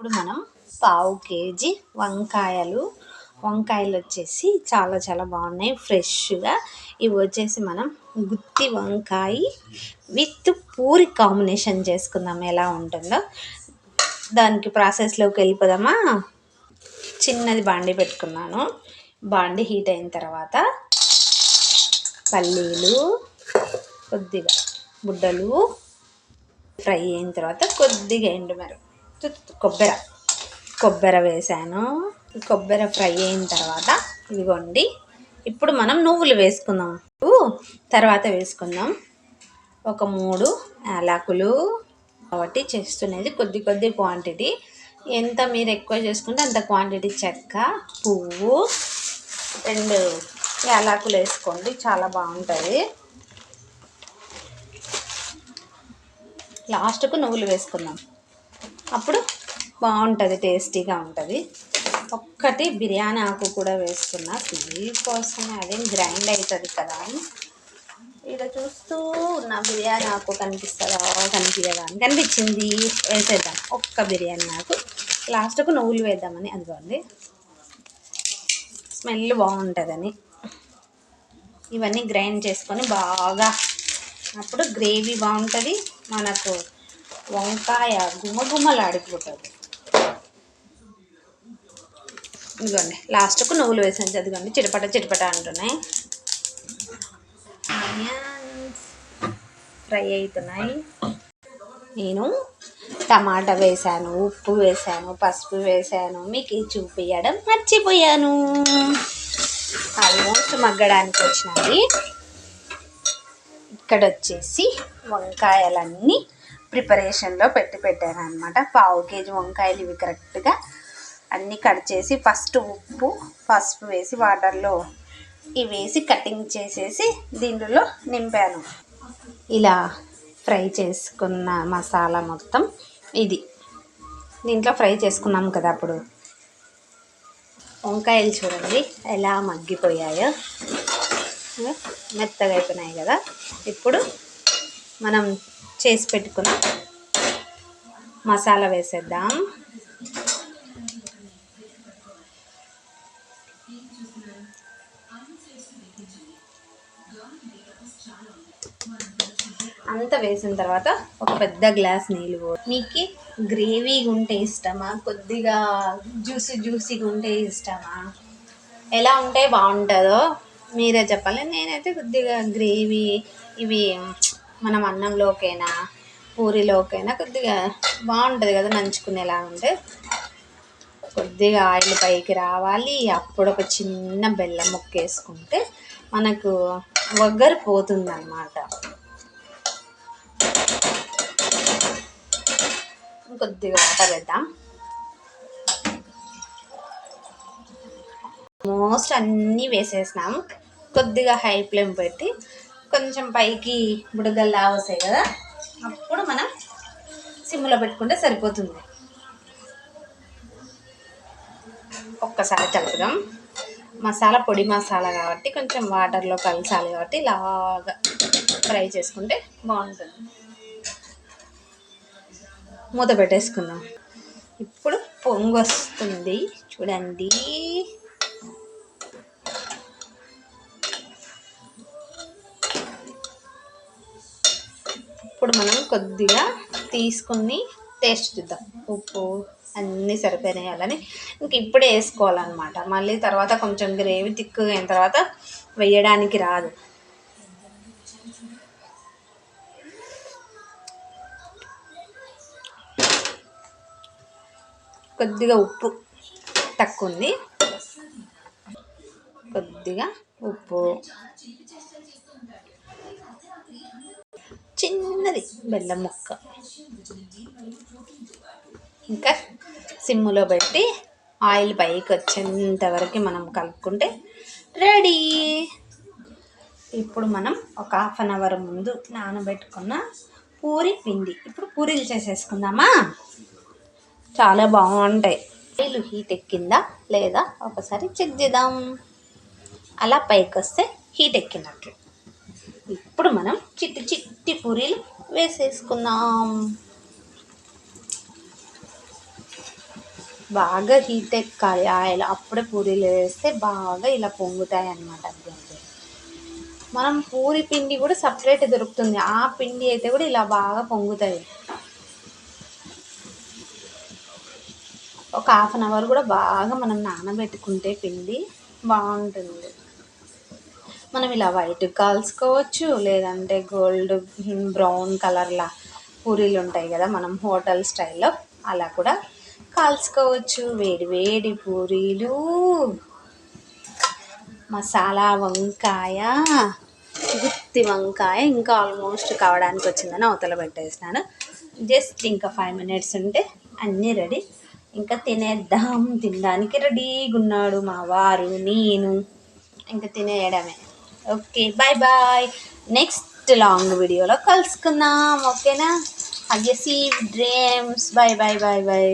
ఇప్పుడు మనం పావు కేజీ వంకాయలు. వంకాయలు వచ్చేసి చాలా చాలా బాగున్నాయి ఫ్రెష్గా. ఇవి వచ్చేసి మనం గుత్తి వంకాయ విత్ పూరి కాంబినేషన్ చేసుకుందాం ఎలా ఉంటుందో. దానికి ప్రాసెస్లోకి వెళ్ళిపోదామా? చిన్నది బాండి పెట్టుకున్నాను. బాండి హీట్ అయిన తర్వాత పల్లీలు కొద్దిగా బుడ్డలు ఫ్రై అయిన తర్వాత కొద్దిగా ఎండుమిరప కొబ్బరి కొబ్బరి వేసాను కొబ్బరి ఫ్రై అయిన తర్వాత ఇదిగోండి ఇప్పుడు మనం నువ్వులు వేసుకుందాం. తర్వాత వేసుకుందాం. ఒక మూడు యాలకులు కాబట్టి చేస్తున్నది కొద్ది కొద్ది క్వాంటిటీ ఎంత మీరు ఎక్కువ చేసుకుంటే అంత క్వాంటిటీ చెక్క పువ్వు రెండు యాలకులు వేసుకోండి చాలా బాగుంటుంది. లాస్ట్కు నువ్వులు వేసుకుందాం. అప్పుడు బాగుంటుంది టేస్టీగా ఉంటుంది. ఒక్కటి బిర్యానీ ఆకు కూడా వేస్తున్నా. స్మెల్ అదేం గ్రైండ్ అవుతుంది కదా. అని ఇక్కడ చూస్తూ ఉన్న బిర్యానీ ఆకు కనిపిస్తుందా? కనిపించదా అని కనిపించింది. వేసేద్దాం. ఒక్క బిర్యానీ ఆకు. లాస్ట్కు నువ్వులు వేద్దామని అనుకోండి స్మెల్ బాగుంటుందని. ఇవన్నీ గ్రైండ్ చేసుకొని బాగా అప్పుడు గ్రేవీ బాగుంటుంది. మనకు వంకాయ గుమగుమలాడిపోతుంది ఇదిగోండి లాస్ట్కు నువ్వులు వేసాను చదివండి చిటపట చిటపట అంటున్నాయి. ఫ్రై అవుతున్నాయి. నేను టమాటా వేసాను ఉప్పు వేసాను పసుపు వేసాను మీకు చూపించడం మర్చిపోయాను. ఆల్మోస్ట్ మగ్గడానికి వచ్చినది ఇక్కడ వచ్చేసి వంకాయలన్నీ ప్రిపరేషన్లో పెట్టి పెట్టాను అనమాట పావు కేజీ వంకాయలు ఇవి కరెక్ట్గా అన్నీ కట్ చేసి ఫస్ట్ ఉప్పు పసుపు వేసి వాటర్లో ఇవి వేసి కటింగ్ చేసేసి దీనిలో నింపాను. ఇలా ఫ్రై చేసుకున్న మసాలా మొత్తం ఇది. దీంట్లో ఫ్రై చేసుకున్నాం కదా అప్పుడు. వంకాయలు చూడండి ఎలా మగ్గిపోయాయో. మెత్తగా అయిపోయినాయి కదా. ఇప్పుడు మనం చేసి పెట్టుకున్న. మసాలా వేసేద్దాం. అంత వేసిన తర్వాత ఒక పెద్ద గ్లాస్ నీళ్ళు మీకు గ్రేవీగా ఉంటే ఇష్టమా? కొద్దిగా జ్యూసీ జ్యూసీగా ఉంటే ఇష్టమా? ఎలా ఉంటే బాగుంటుందో మీరే చెప్పాలి. నేనైతే కొద్దిగా గ్రేవీ ఇవి మనం అన్నంలోకైనా పూరిలోకైనా కొద్దిగా బాగుంటుంది కదా నంచుకునేలా ఉంటే. కొద్దిగా ఆయిల్ పైకి రావాలి. అప్పుడు ఒక చిన్న బెల్లం ముక్క వేసుకుంటే మనకు వగ్గర పోతుంది అన్నమాట కొద్దిగా వాటర్ వేద్దాం. మోస్ట్ అన్నీ వేసేసినాం. కొద్దిగా హై ఫ్లేమ్ పెట్టి కొంచెం పైకి బుడగల్లా వస్తాయి కదా అప్పుడు మనం సిమ్లో పెట్టుకుంటే సరిపోతుంది. ఒక్కసారి కలుపుదాం. మసాలా పొడి మసాలా కాబట్టి కొంచెం వాటర్లో కలిసాలి కాబట్టి ఇలాగా ఫ్రై చేసుకుంటే బాగుంటుంది. మూత పెట్టేసుకుందాం. ఇప్పుడు పొంగు వస్తుంది. చూడండి. ఇప్పుడు మనం కొద్దిగా తీసుకుని టేస్ట్ చూద్దాం. ఉప్పు అన్నీ సరిపోయినాయాలని ఇంక ఇప్పుడే వేసుకోవాలన్నమాట. మళ్ళీ తర్వాత కొంచెం గ్రేవీ తిక్కుగా అయిన తర్వాత వేయడానికి రాదు. కొద్దిగా ఉప్పు తక్కువ ఉంది కొద్దిగా ఉప్పు. చిన్నది బెల్లం ముక్క. ఇంకా సిమ్ములో పెట్టి ఆయిల్ పైకి వచ్చేంత వరకు మనం కలుపుకుంటే రెడీ. ఇప్పుడు మనం ఒక హాఫ్ అన్ అవర్ ముందు నానబెట్టుకున్న పూరి పిండి. ఇప్పుడు పూరీలు చేసేసుకుందామా? చాలా బాగుంటాయి. ఆయిల్ హీట్ ఎక్కిందా లేదా ఒకసారి చెక్ చేద్దాం. అలా పైకి వస్తే హీట్ ఎక్కినట్లు ఇప్పుడు మనం చిట్టి చిట్టి పూరీలు వేసేసుకుందాం. బాగా హీట్ ఎక్కాలి. ఆయిల్ అప్పుడే పూరీలు వేస్తే బాగా ఇలా పొంగుతాయి అన్నమాట మనం పూరి పిండి కూడా సపరేట్ దొరుకుతుంది. ఆ పిండి అయితే కూడా ఇలా బాగా పొంగుతాయి. ఒక హాఫ్ అన్ అవర్ కూడా బాగా మనం నానబెట్టుకుంటే పిండి బాగుంటుంది. మనం ఇలా వైట్ కాల్చుకోవచ్చు లేదంటే గోల్డ్ బ్రౌన్ కలర్లా పూరీలు ఉంటాయి కదా మనం హోటల్ స్టైల్లో అలా కూడా కాల్చుకోవచ్చు. వేడి వేడి పూరీలు. మసాలా వంకాయ గుత్తి వంకాయ ఇంకా ఆల్మోస్ట్ కావడానికి వచ్చిందని అవతల పెట్టేసినాను. జస్ట్ ఇంకా ఫైవ్ మినిట్స్ ఉంటే అన్నీ రెడీ. ఇంకా తినేద్దాం. తినడానికి రెడీగా ఉన్నాడు మా వారు నేను. ఇంకా తినేయడమే. Okay bye bye next long వీడియోలో కలుసుకుందాం ఓకేనా అగేసి dreams bye bye bye bye